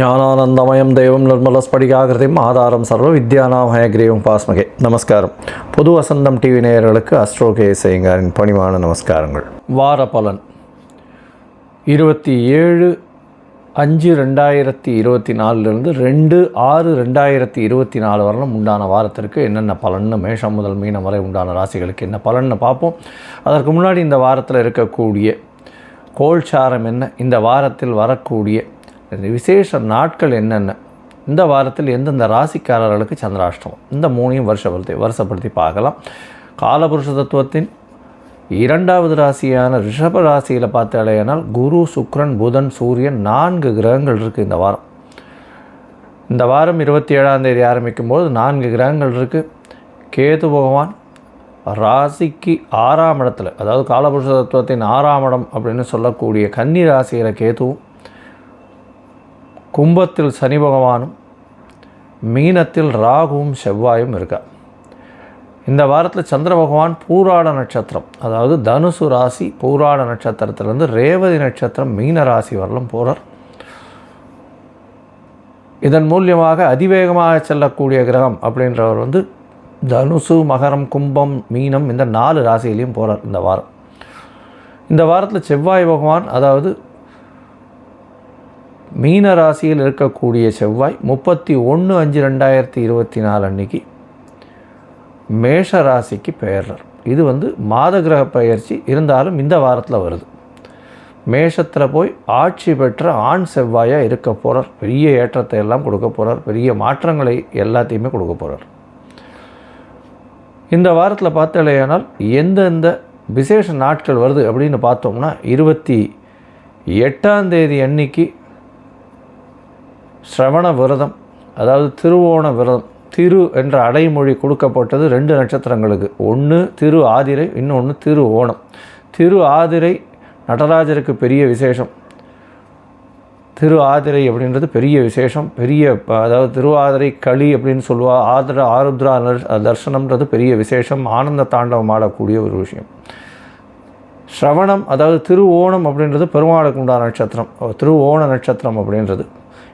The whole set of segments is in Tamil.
ஞானானந்தமயம் தெய்வம் நிர்மலஸ்படிகாகிருதியும் ஆதாரம் சர்வ வித்யானாமய கிரீவம் பாஸ்மகே. நமஸ்காரம். புது வசந்தம் டிவி நேயர்களுக்கு அஸ்ட்ரோ கே செய்யுங்காரின் பணிவான நமஸ்காரங்கள். வார பலன். இருபத்தி ஏழு அஞ்சு ரெண்டாயிரத்தி இருபத்தி நாலுலேருந்து ரெண்டு ஆறு ரெண்டாயிரத்தி இருபத்தி நாலு வரலும் உண்டான வாரத்திற்கு என்னென்ன பலன்னு மேஷம் முதல் மீனம் வரை உண்டான ராசிகளுக்கு என்ன பலன்னு பார்ப்போம். அதற்கு முன்னாடி இந்த வாரத்தில் இருக்கக்கூடிய கோல்சாரம் என்ன? இந்த வாரத்தில் வரக்கூடிய விசேஷ நாட்கள் என்னென்ன? இந்த வாரத்தில் எந்தெந்த ராசிக்காரர்களுக்கு சந்திராஷ்டமம்? இந்த மூணையும் வருஷப்படுத்தி வருஷப்படுத்தி பார்க்கலாம். காலபுருஷ தத்துவத்தின் இரண்டாவது ராசியான ரிஷப ராசியில் பார்த்தாலேனால் குரு சுக்ரன் புதன் சூரியன் நான்கு கிரகங்கள் இருக்குது இந்த வாரம். இந்த வாரம் இருபத்தி ஏழாம் தேதி ஆரம்பிக்கும் போது நான்கு கிரகங்கள் இருக்குது கேது பகவான் ராசிக்கு ஆறாம் இடத்துல அதாவது காலபுருஷ தத்துவத்தின் ஆறாம் இடம் அப்படின்னு சொல்லக்கூடிய கன்னி ராசியில் கேதுவும் கும்பத்தில் சனி பகவானும் மீனத்தில் ராகுவும் செவ்வாயும் இருக்கா. இந்த வாரத்தில் சந்திர பகவான் பூராட நட்சத்திரம் அதாவது தனுசு ராசி பூராட நட்சத்திரத்திலேருந்து ரேவதி நட்சத்திரம் மீன ராசி வரலும் போகிறார் இதன் மூலியமாக அதிவேகமாக செல்லக்கூடிய கிரகம் அப்படின்றவர் வந்து தனுசு மகரம் கும்பம் மீனம் இந்த நாலு ராசியிலையும் போகிறார் இந்த வாரம். இந்த வாரத்தில் செவ்வாய் பகவான் அதாவது மீன ராசியில் இருக்கக்கூடிய செவ்வாய் முப்பத்தி ஒன்று அஞ்சு ரெண்டாயிரத்தி இருபத்தி நாலு அன்னைக்கு மேஷ ராசிக்கு பெயர்றார். இது வந்து மாத கிரக பயிற்சி இருந்தாலும் இந்த வாரத்தில் வருது. மேஷத்தில் போய் ஆட்சி பெற்ற ஆண் செவ்வாயாக இருக்க போகிறார் பெரிய ஏற்றத்தை எல்லாம் கொடுக்க போகிறார் பெரிய மாற்றங்களை எல்லாத்தையுமே கொடுக்க போகிறார் இந்த வாரத்தில் பார்த்தாலேயானால் எந்தெந்த விசேஷ நாட்கள் வருது அப்படின்னு பார்த்தோம்னா இருபத்தி எட்டாம் தேதி அன்னைக்கு ஸ்ரவண விரதம் அதாவது திருவோண விரதம் திரு என்ற அடைமொழி கொடுக்கப்பட்டது ரெண்டு நட்சத்திரங்களுக்கு. ஒன்று திரு ஆதிரை இன்னொன்று திரு ஓணம். திரு ஆதிரை நடராஜருக்கு பெரிய விசேஷம். திரு ஆதிரை அப்படின்றது பெரிய விசேஷம். பெரிய அதாவது திருவாதிரை களி அப்படின்னு சொல்லுவா ஆதிர ஆருத்ரா தர்சனம்ன்றது பெரிய விசேஷம். ஆனந்த தாண்டவம் ஆடக்கூடிய ஒரு விஷயம். ஸ்ரவணம் அதாவது திரு ஓணம் அப்படின்றது பெருமாளுக்கு உண்டான நட்சத்திரம். திரு ஓண நட்சத்திரம் அப்படின்றது.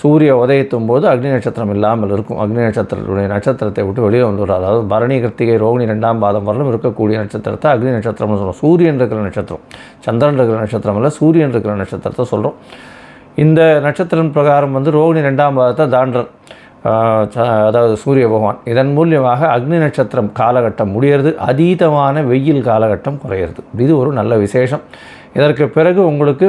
சூரிய உதயத்தும் போது அக்னி நட்சத்திரம் இல்லாமல் இருக்கும். அக்னி நட்சத்திரத்துடைய நட்சத்திரத்தை விட்டு வெளியே வந்துடும் அதாவது பரணி கிருத்திகை ரோகிணி ரெண்டாம் பாதம் வரலும் இருக்கக்கூடிய நட்சத்திரத்தை அக்னி நட்சத்திரம்னு சொல்கிறோம் சூரியன் இருக்கிற நட்சத்திரம் சந்திரன் இருக்கிற நட்சத்திரம் இல்லை சூரியன் இருக்கிற நட்சத்திரத்தை சொல்கிறோம் இந்த நட்சத்திரம் பிரகாரம் வந்து ரோகிணி ரெண்டாம் பாதத்தை தாண்டர் அதாவது சூரிய பகவான். இதன் மூலியமாக அக்னி நட்சத்திரம் காலகட்டம் முடியறது அதீதமான வெயில் காலகட்டம் குறையிறது. இது ஒரு நல்ல விசேஷம். இதற்கு பிறகு உங்களுக்கு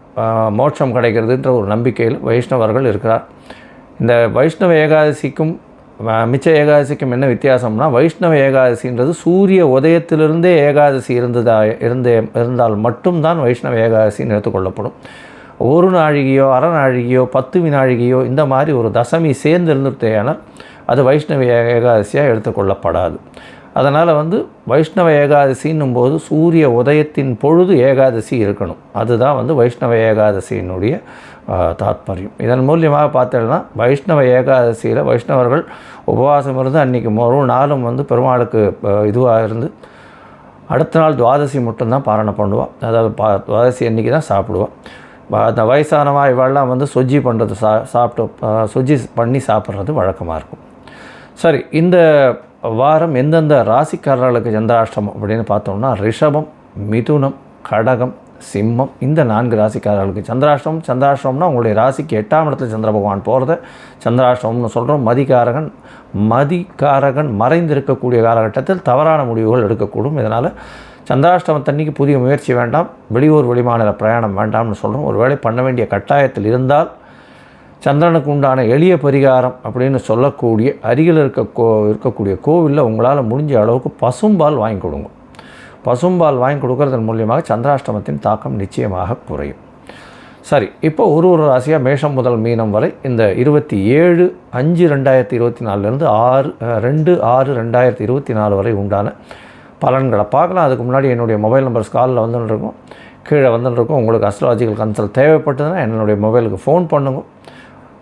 மோட்சம் கிடைக்கிறதுன்ற ஒரு நம்பிக்கையில் வைஷ்ணவர்கள் இருக்கிறார். இந்த வைஷ்ணவ ஏகாதசிக்கும் மிச்ச ஏகாதசிக்கும் என்ன வித்தியாசம்னா வைஷ்ணவ ஏகாதசின்றது சூரிய உதயத்திலிருந்தே ஏகாதசி இருந்ததா இருந்தே இருந்தால் மட்டும்தான் வைஷ்ணவ ஏகாதசின்னு எடுத்துக்கொள்ளப்படும் ஒரு நாழிகையோ அரை நாழிகையோ பத்து வினாழிகையோ இந்த மாதிரி ஒரு தசமி சேர்ந்து இருந்துட்டேனால் அது வைஷ்ணவ ஏகாதசியாக எடுத்துக்கொள்ளப்படாது அதனால் வந்து வைஷ்ணவ ஏகாதசின்னும் போது சூரிய உதயத்தின் பொழுது ஏகாதசி இருக்கணும். அதுதான் வந்து வைஷ்ணவ ஏகாதசியினுடைய தாத்பரியம். இதன் மூலியமாக பார்த்தோம்னா வைஷ்ணவ ஏகாதசியில் வைஷ்ணவர்கள் உபவாசம் இருந்து அன்றைக்கி ஒரு நாளும் வந்து பெருமாளுக்கு இதுவாக இருந்து அடுத்த நாள் துவாதசி மட்டும்தான் பாரணை பண்ணுவாள் அதாவது பா துவாதசி அன்றைக்கி தான் சாப்பிடுவாள் அந்த வயசானவா இவெல்லாம் வந்து சொஜ்ஜி பண்ணுறது சா சாப்பிட்டு அஹ், சொஜ்ஜி பண்ணி சாப்பிட்றது வழக்கமாக இருக்கும். சரி இந்த வாரம் எந்தெந்த ராசிக்காரர்களுக்கு சந்திராஷ்டமம் அப்படின்னு பார்த்தோம்னா ரிஷபம் மிதுனம் கடகம் சிம்மம் இந்த நான்கு ராசிக்காரர்களுக்கு சந்திராஷ்டமம். சந்திராஷ்டமம்னா உங்களுடைய ராசிக்கு எட்டாம் இடத்துல சந்திர பகவான் போகிறத சந்திராஷ்டமம்னு சொல்கிறோம் மதிகாரகன் மதிகாரகன் மறைந்திருக்கக்கூடிய காலகட்டத்தில் தவறான முடிவுகள் எடுக்கக்கூடும். இதனால் சந்திராஷ்டமத்தன்னைக்கு புதிய முயற்சி வேண்டாம். வெளியூர் வெளிமாநில பிரயாணம் வேண்டாம்னு சொல்கிறோம் ஒருவேளை பண்ண வேண்டிய கட்டாயத்தில் இருந்தால் சந்திரனுக்கு உண்டான எளிய பரிகாரம் அப்படின்னு சொல்லக்கூடிய அருகில் இருக்க கோ இருக்கக்கூடிய கோவிலில் உங்களால் முடிஞ்ச அளவுக்கு பசும்பால் வாங்கி கொடுங்க. பசும்பால் வாங்கி கொடுக்கறதன் மூலியமாக சந்திராஷ்டமத்தின் தாக்கம் நிச்சயமாக குறையும். சரி இப்போ ஒரு ஒரு ராசியாக மேஷம் முதல் மீனம் வரை இந்த இருபத்தி ஏழு அஞ்சு ரெண்டாயிரத்தி இருபத்தி நாலுலேருந்து ஆறு ரெண்டு ஆறு ரெண்டாயிரத்தி இருபத்தி நாலு வரை உண்டான பலன்களை பார்க்கலாம். அதுக்கு முன்னாடி என்னுடைய மொபைல் நம்பர்ஸ் காலில் வந்துன்னு இருக்கும் கீழே வந்துன்னு இருக்கும் உங்களுக்கு அஸ்ட்ராலஜிக்கல் கன்சல்ட் தேவைப்பட்டதுன்னா என்னுடைய மொபைலுக்கு ஃபோன் பண்ணுங்க.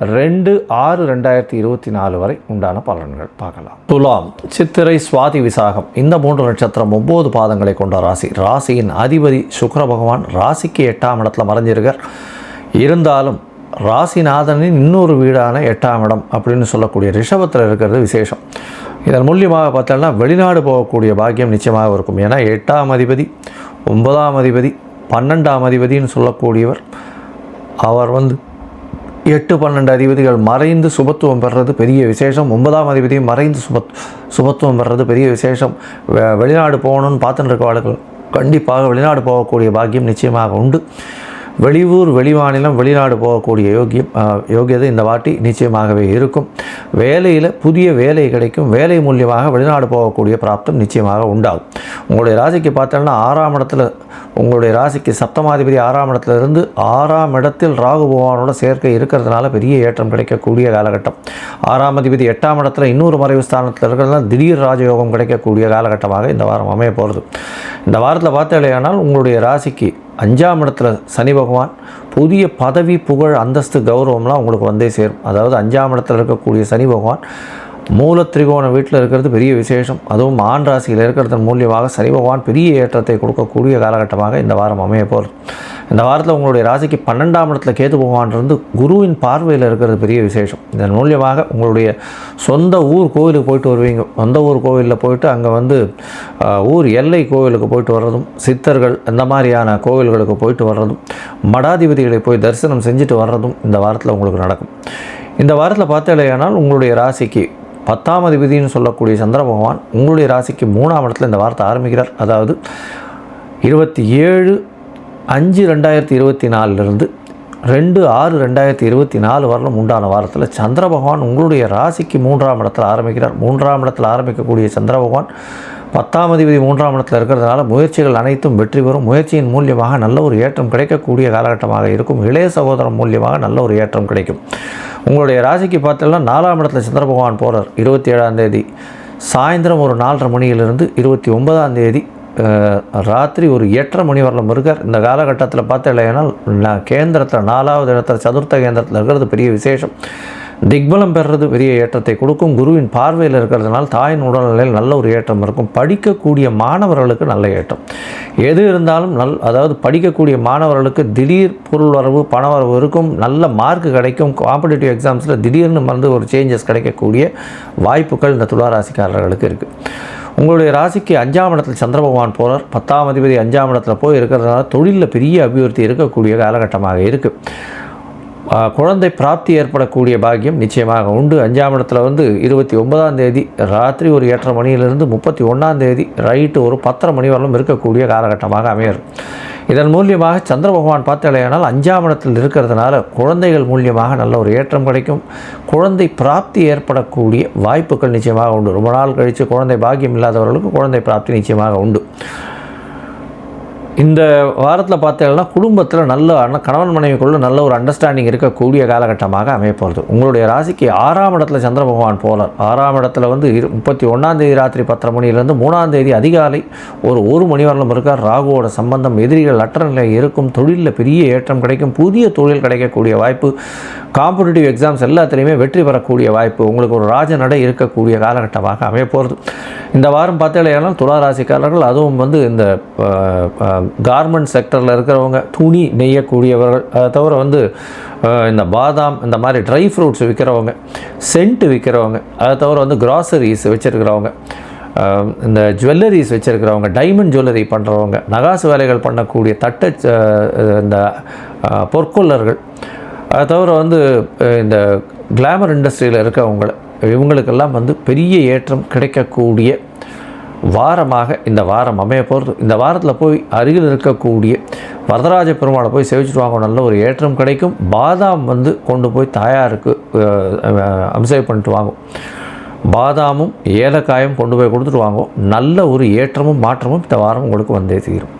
ரெண்டு ஆறு ரெண்டாயிரத்தி இருபத்தி நாலு வரை உண்டான பலன்கள் பார்க்கலாம். துலாம் சித்திரை சுவாதி விசாகம். இந்த மூன்று நட்சத்திரம் ஒம்பது பாதங்களை கொண்ட ராசி. ராசியின் அதிபதி சுக்கர பகவான் ராசிக்கு எட்டாம் இடத்துல மறைஞ்சிருக்கார். இருந்தாலும் ராசிநாதனின் இன்னொரு வீடான எட்டாம் இடம் அப்படின்னு சொல்லக்கூடிய ரிஷபத்தில் இருக்கிறது விசேஷம். இதன் மூலியமாக பார்த்தோம்னா வெளிநாடு போகக்கூடிய பாக்கியம் நிச்சயமாக இருக்கும். ஏன்னா எட்டாம் அதிபதி ஒன்பதாம் அதிபதி பன்னெண்டாம் அதிபதின்னு சொல்லக்கூடியவர் அவர் வந்து எட்டு பன்னெண்டு அதிபதிகள் மறைந்து சுபத்துவம் பெறுறது பெரிய விசேஷம். ஒன்பதாம் அதிபதியும் மறைந்து சுபத் சுபத்துவம் பெறுறது பெரிய விசேஷம். வெ- வெளிநாடு போகணும்னு பார்த்துட்டு இருக்கவாளுகள் கண்டிப்பாக வெளிநாடு போகக்கூடிய பாக்கியம் நிச்சயமாக உண்டு. வெளியூர் வெளிமாநிலம் வெளிநாடு போகக்கூடிய யோகியம் யோகியதை இந்த வாட்டி நிச்சயமாகவே இருக்கும். வேலையில் புதிய வேலை கிடைக்கும். வேலை மூலியமாக வெளிநாடு போகக்கூடிய பிராப்தம் நிச்சயமாக உண்டாகும். உங்களுடைய ராசிக்கு பார்த்தோம்னா ஆறாம் இடத்துல உங்களுடைய ராசிக்கு சப்தமாதிபதி ஆறாம் இடத்துல இருந்து ஆறாம் இடத்தில் ராகு பகவானோட சேர்க்கை இருக்கிறதுனால பெரிய ஏற்றம் கிடைக்கக்கூடிய காலகட்டம். ஆறாம் அதிபதி எட்டாம் இடத்துல இன்னொரு மறைவு ஸ்தானத்தில் இருக்கிறதுனால திடீர் ராஜயோகம் கிடைக்கக்கூடிய காலகட்டமாக இந்த வாரம் அமைய போகிறது இந்த வாரத்தில் பார்த்தாலேயானால் உங்களுடைய ராசிக்கு அஞ்சாம் இடத்துல சனி பகவான் புதிய பதவி புகழ் அந்தஸ்து கௌரவம்லாம் உங்களுக்கு வந்தே சேரும். அதாவது அஞ்சாம் இடத்துல இருக்கக்கூடிய சனி பகவான் மூல திரிகோணம் வீட்டில் இருக்கிறது பெரிய விசேஷம். அதுவும் ஆண் ராசியில் இருக்கிறதன் மூலியமாக சனி பகவான் பெரிய ஏற்றத்தை கொடுக்கக்கூடிய காலகட்டமாக இந்த வாரம் அமைய போகிறது இந்த வாரத்தில் உங்களுடைய ராசிக்கு பன்னெண்டாம் இடத்துல கேது பகவான் இருந்து குருவின் பார்வையில் இருக்கிறது பெரிய விசேஷம். இதன் மூலியமாக உங்களுடைய சொந்த ஊர் கோவிலுக்கு போயிட்டு வருவீங்க. சொந்த ஊர் கோவிலில் போயிட்டு அங்கே வந்து ஊர் எல்லை கோவிலுக்கு போயிட்டு வர்றதும் சித்தர்கள் அந்த மாதிரியான கோவில்களுக்கு போயிட்டு வர்றதும் மடாதிபதிகளை போய் தரிசனம் செஞ்சுட்டு வர்றதும் இந்த வாரத்தில் உங்களுக்கு நடக்கும். இந்த வாரத்தில் பார்த்தலையானால் உங்களுடைய ராசிக்கு பத்தாம் அதிபதினு சொல்லக்கூடிய சந்திர பகவான் உங்களுடைய ராசிக்கு மூணாம் இடத்துல இந்த வார்த்தை ஆரம்பிக்கிறார். அதாவது இருபத்தி ஏழு அஞ்சு ரெண்டாயிரத்தி இருபத்தி நாலுலேருந்து ரெண்டு ஆறு ரெண்டாயிரத்தி இருபத்தி நாலு வரலும் உண்டான வாரத்தில் சந்திர பகவான் உங்களுடைய ராசிக்கு மூன்றாம் இடத்தில் ஆரம்பிக்கிறார். மூன்றாம் இடத்தில் ஆரம்பிக்கக்கூடிய சந்திர பகவான் பத்தாம் அதிபதி மூன்றாம் இடத்தில் இருக்கிறதுனால முயற்சிகள் அனைத்தும் வெற்றி பெறும். முயற்சியின் மூலியமாக நல்ல ஒரு ஏற்றம் கிடைக்கக்கூடிய காலகட்டமாக இருக்கும். இளைய சகோதரம் மூலியமாக நல்ல ஒரு ஏற்றம் கிடைக்கும். உங்களுடைய ராசிக்கு பார்த்தோம்னா நாலாம் இடத்துல சந்திர பகவான் போகிறார் இருபத்தி ஏழாம் தேதி. சாயந்தரம் ஒரு நாலரை மணியிலிருந்து இருபத்தி ஒன்பதாம் தேதி ராத்திரி ஒரு எட்டரை மணி வரலும் இருக்கார். இந்த காலகட்டத்தில் பார்த்தீங்கன்னா கேந்திரத்தில் நாலாவது இடத்துல சதுர்த்த கேந்திரத்தில் இருக்கிறது பெரிய விசேஷம். திக்பலம் பெறுறது பெரிய ஏற்றத்தை கொடுக்கும். குருவின் பார்வையில் இருக்கிறதுனால தாயின் உடல்நிலையில் நல்ல ஒரு ஏற்றம் இருக்கும். படிக்கக்கூடிய மாணவர்களுக்கு நல்ல ஏற்றம். எது இருந்தாலும் நல் அதாவது படிக்கக்கூடிய மாணவர்களுக்கு திடீர் பொருள் வரவு பண வரவு இருக்கும். நல்ல மார்க் கிடைக்கும். காம்படிட்டிவ் எக்ஸாம்ஸில் திடீர்னு மறந்து ஒரு சேஞ்சஸ் கிடைக்கக்கூடிய வாய்ப்புகள் இந்த துளாராசிக்காரர்களுக்கு இருக்குது உங்களுடைய ராசிக்கு அஞ்சாம் இடத்தில் சந்திர பகவான் போகிறார் பத்தாம் அதிபதி அஞ்சாம் இடத்துல போய் இருக்கிறதுனால தொழிலில் பெரிய அபிவிருத்தி இருக்கக்கூடிய காலகட்டமாக இருக்குது குழந்தை பிராப்தி ஏற்படக்கூடிய பாக்கியம் நிச்சயமாக உண்டு. அஞ்சாம் இடத்துல வந்து இருபத்தி ஒன்பதாம் தேதி ராத்திரி ஒரு எட்டரை மணியிலிருந்து முப்பத்தி ஒன்றாம் தேதி ரைட்டு ஒரு பத்தரை மணி வரலும் இருக்கக்கூடிய காலகட்டமாக அமையும். இதன் மூலியமாக சந்திர பகவான் பார்த்தாலேயானால் அஞ்சாம் இடத்தில் இருக்கிறதுனால குழந்தைகள் மூலியமாக நல்ல ஒரு ஏற்றம் கிடைக்கும். குழந்தை பிராப்தி ஏற்படக்கூடிய வாய்ப்புகள் நிச்சயமாக உண்டு. ரொம்ப நாள் கழித்து குழந்தை பாக்கியம் இல்லாதவர்களுக்கு குழந்தை பிராப்தி நிச்சயமாக உண்டு. இந்த வாரத்தில் பார்த்தீங்கன்னா குடும்பத்தில் நல்ல அண்ண கணவன் மனைவிக்குள்ள நல்ல ஒரு அண்டர்ஸ்டாண்டிங் இருக்கக்கூடிய காலகட்டமாக அமையப்போகிறது உங்களுடைய ராசிக்கு ஆறாம் இடத்துல சந்திர பகவான் போலார் ஆறாம் இடத்துல வந்து இரு முப்பத்தி ஒன்றாம் தேதி ராத்திரி பத்தரை மணிலேருந்து மூணாம் தேதி அதிகாலை ஒரு ஒரு மணி வரலும் இருக்கார். ராகுவோட சம்பந்தம் எதிரிகள் அற்ற நிலை இருக்கும் தொழிலில் பெரிய ஏற்றம் கிடைக்கும் புதிய தொழில் கிடைக்கக்கூடிய வாய்ப்பு காம்படிட்டிவ் எக்ஸாம்ஸ் எல்லாத்துலேயுமே வெற்றி பெறக்கூடிய வாய்ப்பு உங்களுக்கு ஒரு ராஜ நடை இருக்கக்கூடிய காலகட்டமாக அமைய போகிறது இந்த வாரம் பார்த்தீங்கன்னா துலா ராசிக்காரர்கள் அதுவும் வந்து இந்த கார்மெண்ட் செக்டரில் இருக்கிறவங்க துணி நெய்யக்கூடியவர்கள் அதை தவிர வந்து இந்த பாதாம் இந்த மாதிரி ட்ரை ஃப்ரூட்ஸ் விற்கிறவங்க சென்ட் விற்கிறவங்க அதை தவிர வந்து கிராசரிஸ் வச்சுருக்கிறவங்க இந்த ஜுவல்லரிஸ் வச்சுருக்கிறவங்க டைமண்ட் ஜுவல்லரி பண்ணுறவங்க நகாசு வேலைகள் பண்ணக்கூடிய தட்ட இந்த பொற்கொள்ளர்கள் அதை தவிர வந்து இந்த கிளாமர் இண்டஸ்ட்ரியில் இருக்கவங்கள இவங்களுக்கெல்லாம் வந்து பெரிய ஏற்றம் கிடைக்கக்கூடிய வாரமாக இந்த வாரம் அமைய போகிறது இந்த வாரத்தில் போய் அருகில் இருக்கக்கூடிய வரதராஜ பெருமாளை போய் சேவிச்சுட்டு வாங்க நல்ல ஒரு ஏற்றம் கிடைக்கும். பாதாம் வந்து கொண்டு போய் தாயாருக்கு அஹ், பண்ணிட்டு வாங்கும். பாதாமும் ஏலக்காயும் கொண்டு போய் கொடுத்துட்டு வாங்கும். நல்ல ஒரு ஏற்றமும் மாற்றமும் இந்த வாரம் உங்களுக்கு வந்தே தீரும்.